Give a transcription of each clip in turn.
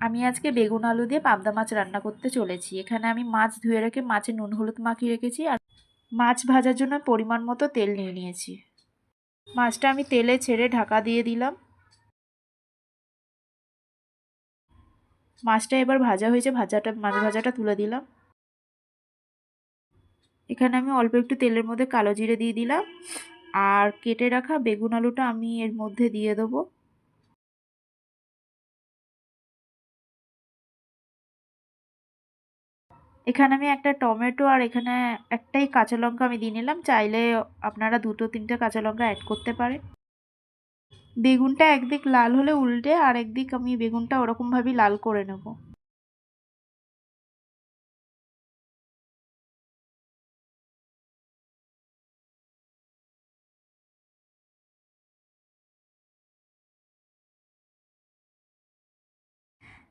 আমি আজকে বেগুন আলু দিয়ে পাবদা মাছ রান্না করতে চলেছি। এখানে আমি মাছ ধুয়ে রেখে, মাছে নুন হলুদ মাখিয়ে রেখেছি আর মাছ ভাজার জন্য পরিমাণ মতো তেল নিয়ে নিয়েছি। মাছটা আমি তেলে ছেড়ে ঢাকা দিয়ে দিলাম। মাছটা এবার ভাজা হয়েছে, ভাজাটা, মাছ ভাজাটা তুলে দিলাম। এখানে আমি অল্প একটু তেলের মধ্যে কালো জিরে দিয়ে দিলাম। আর কেটে রাখা বেগুন আলুটা আমি এর মধ্যে দিয়ে দেবো। এখানে আমি একটা টমেটো আর এখানে একটাই কাঁচা লঙ্কা আমি দিয়ে নিলাম। চাইলে আপনারা দুটো, তিনটে কাঁচা লঙ্কা অ্যাড করতে পারেন। বেগুনটা একদিক লাল হলে উল্টে আর একদিক আমি বেগুনটা ওরকমভাবেই লাল করে নেব।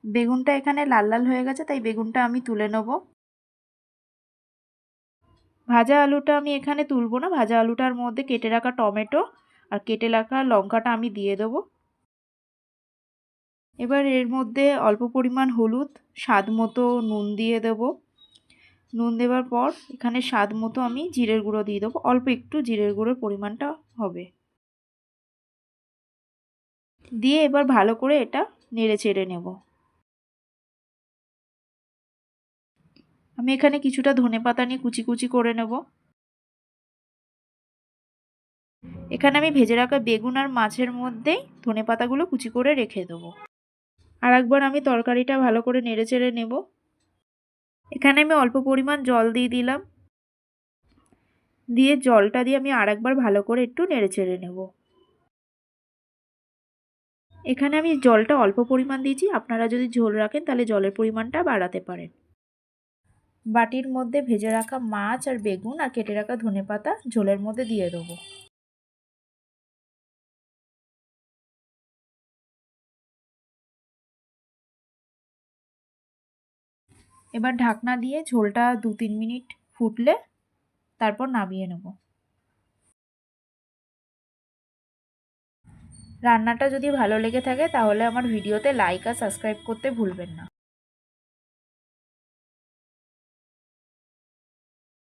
বেগুনটা এখানে লাল লাল হয়ে গেছে, তাই বেগুনটা আমি তুলে নেব। ভাজা আলুটা আমি এখানে তুলবো না। ভাজা আলুটার মধ্যে কেটে রাখা টমেটো আর কেটে রাখা লঙ্কাটা আমি দিয়ে দেবো। এবার এর মধ্যে অল্প পরিমাণ হলুদ, স্বাদ মতো নুন দিয়ে দেব। নুন দেওয়ার পর এখানে স্বাদ মতো আমি জিরের গুঁড়ো দিয়ে দেবো। অল্প একটু জিরের গুঁড়োর পরিমাণটা হবে। দিয়ে এবার ভালো করে এটা নেড়ে চেড়ে নেব। আমি এখানে কিছুটা ধনে পাতা নিয়ে কুচি কুচি করে নেব। এখানে আমি ভেজে রাখা বেগুন আর মাছের মধ্যেই ধনে পাতাগুলো কুচি করে রেখে দেবো। আর একবার আমি তরকারিটা ভালো করে নেড়ে চেড়ে নেব। এখানে আমি অল্প পরিমাণ জল দিয়ে দিলাম। দিয়ে জলটা দিয়ে আমি আর একবার ভালো করে একটু নেড়ে চেড়ে নেব। এখানে আমি জলটা অল্প পরিমাণ দিয়েছি। আপনারা যদি ঝোল রাখেন তাহলে জলের পরিমাণটা বাড়াতে পারেন। বাটির মধ্যে ভেজে রাখা মাছ আর বেগুন আর কেটে রাখা ধনে পাতা ঝোলের মধ্যে দিয়ে দেবো। এবার ঢাকনা দিয়ে ঝোলটা দু তিন মিনিট ফুটলে তারপর নামিয়ে নেব। রান্নাটা যদি ভালো লেগে থাকে তাহলে আমার ভিডিওতে লাইক আর সাবস্ক্রাইব করতে ভুলবেন না।